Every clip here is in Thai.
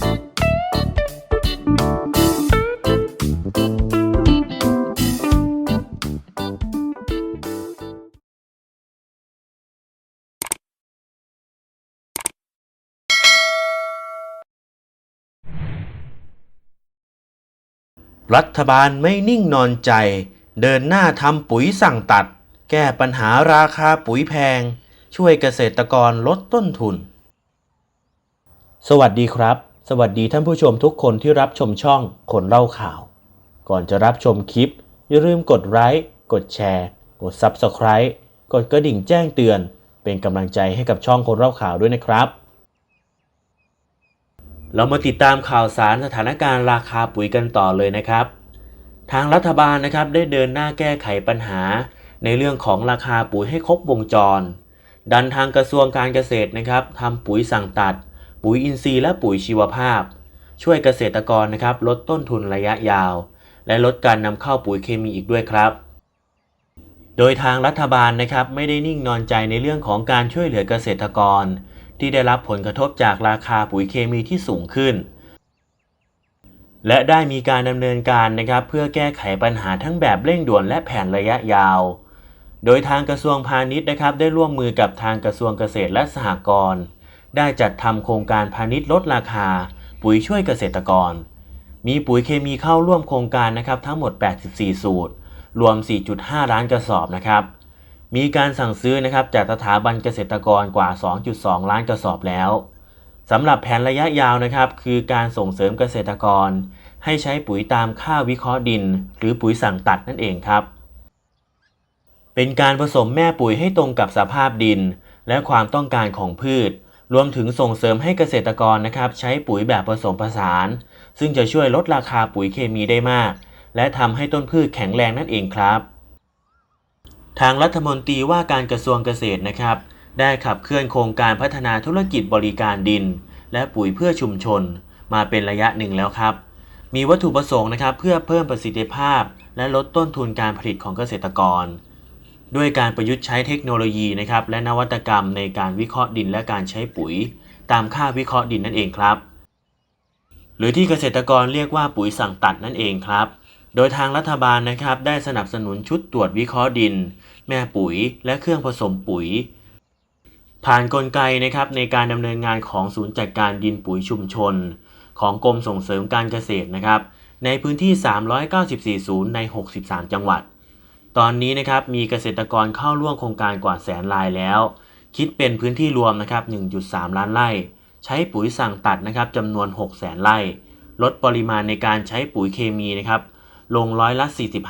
รัฐบาลไม่นิ่งนอนใจ เดินหน้าทำปุ๋ยสั่งตัด แก้ปัญหาราคาปุ๋ยแพง ช่วยเกษตรกรลดต้นทุน สวัสดีครับ สวัสดีท่านผู้ชมทุกคนที่รับชมช่องคนเล่าข่าว ก่อนจะรับชมคลิป อย่าลืมกดไลค์กดแชร์ กด Subscribe กดกระดิ่งแจ้งเตือน เป็นกำลังใจให้กับช่องคนเล่าข่าวด้วยนะครับ เรามาติดตามข่าวสารสถานการณ์ราคาปุ๋ยกันต่อเลยนะครับ ทางรัฐบาลนะครับได้เดินหน้าแก้ไขปัญหา ในเรื่องของราคาปุ๋ยให้ครบวงจร ดันทางกระทรวงการเกษตรนะครับทำปุ๋ยสั่งตัด ปุ๋ยอินทรีย์และปุ๋ยชีวภาพ ช่วยเกษตรกรนะครับลดต้นทุนระยะยาว และลดการนำเข้าปุ๋ยเคมีอีกด้วยครับ โดยทางรัฐบาลนะครับไม่ได้นิ่งนอนใจในเรื่องของการช่วยเหลือเกษตรกร ที่ได้รับผลกระทบจากราคาปุ๋ยเคมีที่สูงขึ้น และได้มีการดำเนินการนะครับเพื่อแก้ไขปัญหาทั้งแบบเร่งด่วนและแผนระยะยาวโดยทางกระทรวงพาณิชย์นะครับได้ร่วมมือกับทางกระทรวงเกษตรและสหกรณ์ ได้จัดทำโครงการพาณิชย์ลดราคา ปุ๋ยช่วยเกษตรกร มีปุ๋ยเคมีเข้าร่วมโครงการนะครับทั้งหมด 84 สูตร รวม 4.5 ล้านกระสอบนะครับ มีการสั่งซื้อนะครับจากสถาบันเกษตรกรกว่า 2.2 ล้านกระสอบแล้วสำหรับแผนระยะยาวนะครับคือการส่งเสริมเกษตรกร ให้ใช้ปุ๋ยตามค่าวิเคราะห์ดิน หรือปุ๋ยสั่งตัดนั่นเองครับ เป็นการผสมแม่ปุ๋ยให้ตรงกับสภาพดิน และความต้องการของพืช รวมถึงส่งเสริมให้เกษตรกรนะครับใช้ปุ๋ยแบบผสมผสาน ซึ่งจะช่วยลดราคาปุ๋ยเคมีได้มาก และทำให้ต้นพืชแข็งแรงนั่นเองครับ ทางรัฐมนตรีว่าการกระทรวงเกษตรนะครับ ได้ขับเคลื่อนโครงการพัฒนาธุรกิจบริการดิน และปุ๋ยเพื่อชุมชน มาเป็นระยะหนึ่งแล้วครับ มีวัตถุประสงค์นะครับเพื่อเพิ่มประสิทธิภาพ และลดต้นทุนการผลิตของเกษตรกร ด้วยการประยุทธ์ใช้เทคโนโลยีนะครับและนวัตกรรมในการวิเคราะห์ดินและการใช้ปุ๋ย ตามค่าวิเคราะห์ดินนั่นเองครับ หรือที่เกษตรกรเรียกว่าปุ๋ยสั่งตัดนั่นเองครับ โดยทางรัฐบาลนะครับได้สนับสนุนชุดตรวจวิเคราะห์ดิน แม่ปุ๋ย และเครื่องผสมปุ๋ย ผ่านนกลไกนะครับในการดำเนินงานของศูนย์จัดการดินปุ๋ยชุมชน ของกรมส่งเสริมการเกษตรนะครับในพื้นที่ 394 ศูนย์ใน 63 จังหวัด ตอนนี้นะครับมีเกษตรกรเข้าร่วมโครงการกว่าแสนรายแล้ว คิดเป็นพื้นที่รวมนะครับ 1.3 ล้านไร่ ใช้ปุ๋ยสั่งตัดนะครับจำนวน 6 แสนไร่ ลดปริมาณในการใช้ปุ๋ยเคมีนะครับ ลงร้อยละ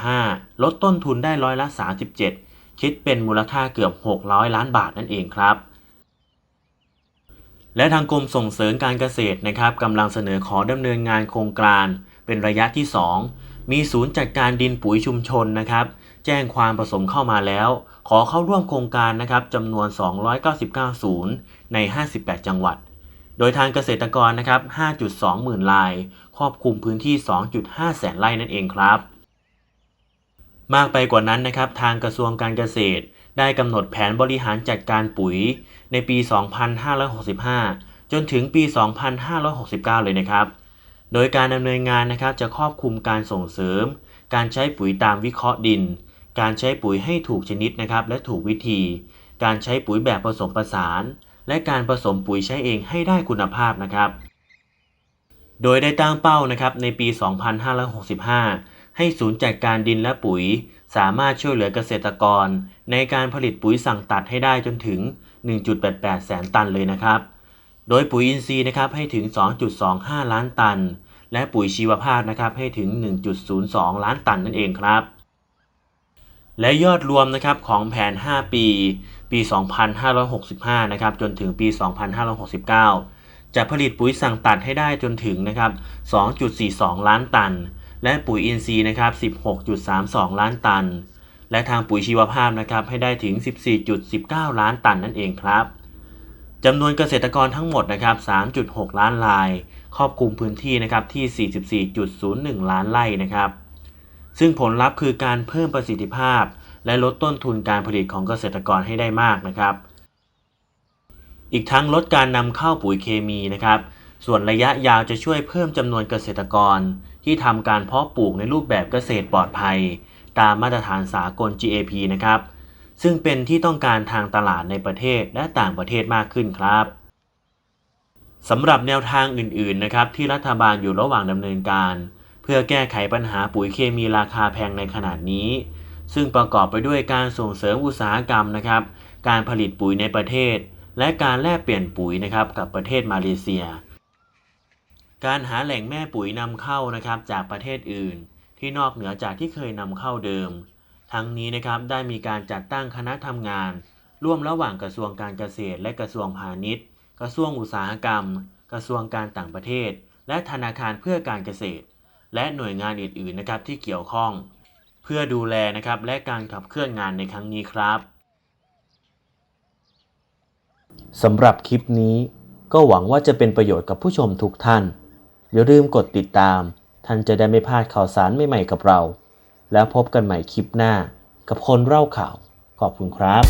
45 ลดต้นทุนได้ร้อยละ 37 คิดเป็นมูลค่าเกือบ 600 ล้านบาทนั่นเองครับ และทางกรมส่งเสริมการเกษตรนะครับกำลังเสนอขอดำเนินงานโครงการ เป็นระยะที่ 2 มีศูนย์จัดการดินปุ๋ยชุมชนนะครับ แจ้งความผสมเข้ามาแล้ว ขอเข้าร่วมโครงการนะครับจำนวน 299 ศูนย์ใน 58 จังหวัด โดยทางเกษตรกรนะครับ 5.2 หมื่นราย ครอบคลุมพื้นที่ 2.5 แสนไร่นั่นเองครับ มากไปกว่านั้นนะครับ ทางกระทรวงการเกษตร ได้กำหนดแผนบริหารจัดการปุ๋ยในปี 2565 จนถึงปี 2569 เลยนะครับ โดยการดำเนินงานนะครับจะครอบคลุมการส่งเสริมการใช้ปุ๋ยตามวิเคราะห์ดิน การใช้ปุ๋ยให้ถูกชนิดนะครับ และถูกวิธี การใช้ปุ๋ยแบบผสมผสาน และการผสมปุ๋ยใช้เองให้ได้คุณภาพนะครับ โดยได้ตั้งเป้านะครับในปี 2565 ให้ศูนย์จัดการดินและปุ๋ย สามารถช่วยเหลือเกษตรกร ในการผลิตปุ๋ยสั่งตัดให้ได้จนถึง 1.88 แสนตันเลยนะครับ โดยปุ๋ยอินทรีย์นะครับให้ถึง 2.25 ล้านตัน และปุ๋ยชีวภาพนะครับให้ถึง 1.02 ล้านตันนั่นเองครับ และยอดรวมนะครับของแผน 5 ปี ปี 2565 นะครับจนถึงปี 2569 จะผลิตปุ๋ยสั่งตัดให้ได้จนถึงนะครับ 2.42 ล้านตัน และปุ๋ยอินทรีย์นะครับ 16.32 ล้านตัน และทางปุ๋ยชีวภาพนะครับให้ได้ถึง 14.19 ล้านตันนั่นเองครับจำนวนเกษตรกรทั้งหมดนะครับ 3.6 ล้านราย ครอบคลุมพื้นที่นะครับที่ 44.01 ล้านไร่นะครับ ซึ่งผลลัพธ์คือการเพิ่มประสิทธิภาพ และลดต้นทุนการผลิตของเกษตรกรให้ได้มากนะครับ อีกทั้งลดการนำเข้าปุ๋ยเคมีนะครับ ส่วนระยะยาวจะช่วยเพิ่มจำนวนเกษตรกร ที่ทำการเพาะปลูกในรูปแบบเกษตรปลอดภัย ตามมาตรฐานสากล GAP นะครับ ซึ่งเป็นที่ต้องการทางตลาดในประเทศและต่างประเทศมากขึ้นครับสำหรับแนวทางอื่นๆนะครับที่รัฐบาลอยู่ระหว่างดำเนินการ พื่อแก้ไขปัญหาปุ๋ยเคมีราคาแพงในขณะนี้ ซึ่งประกอบไปด้วยการส่งเสริมอุตสาหกรรมนะครับ การผลิตปุ๋ยในประเทศ และการแลกเปลี่ยนปุ๋ยนะครับกับประเทศมาเลเซีย การหาแหล่งแม่ปุ๋ยนำเข้านะครับจากประเทศอื่น ที่นอกเหนือจากที่เคยนำเข้าเดิม ทั้งนี้นะครับได้มีการจัดตั้งคณะทำงาน ร่วมระหว่างกระทรวงการเกษตร และกระทรวงพาณิชย์ กระทรวงอุตสาหกรรม กระทรวงการต่างประเทศ และธนาคารเพื่อการเกษตร และหน่วยงานอื่นๆนะครับที่เกี่ยวข้อง เพื่อดูแลนะครับและการขับเคลื่อนงานในครั้งนี้ครับสำหรับคลิปนี้ก็หวังว่าจะเป็นประโยชน์กับผู้ชมทุกท่าน อย่าลืมกดติดตาม ท่านจะได้ไม่พลาดข่าวสารใหม่ๆกับเรา แล้วพบกันใหม่คลิปหน้ากับคนเล่าข่าว ขอบคุณครับ